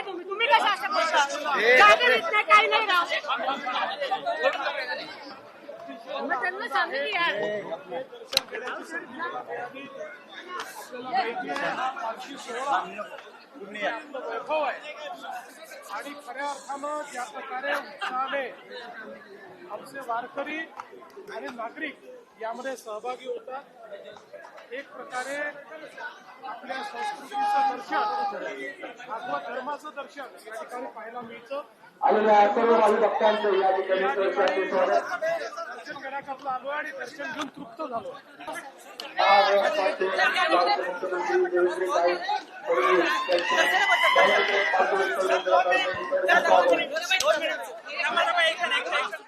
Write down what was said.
तुम्ही तुम्ही कशा असं बोलता जागा देत नाही काही नाही राव मग त्यांना सांगितलं यार वैभव आहे आणि खऱ्या अर्थानं ज्या प्रकारे उत्साहाने आमचे वारकरी आणि नागरिक यामध्ये सहभागी होतात एक प्रकारे आपल्या संस्कृतीचं दर्शन भागवत धर्माचं दर्शन या ठिकाणी पाहायला मिळतं. दर्शन आलो आणि दर्शन घेऊन तृप्त झालो. coming. That's all.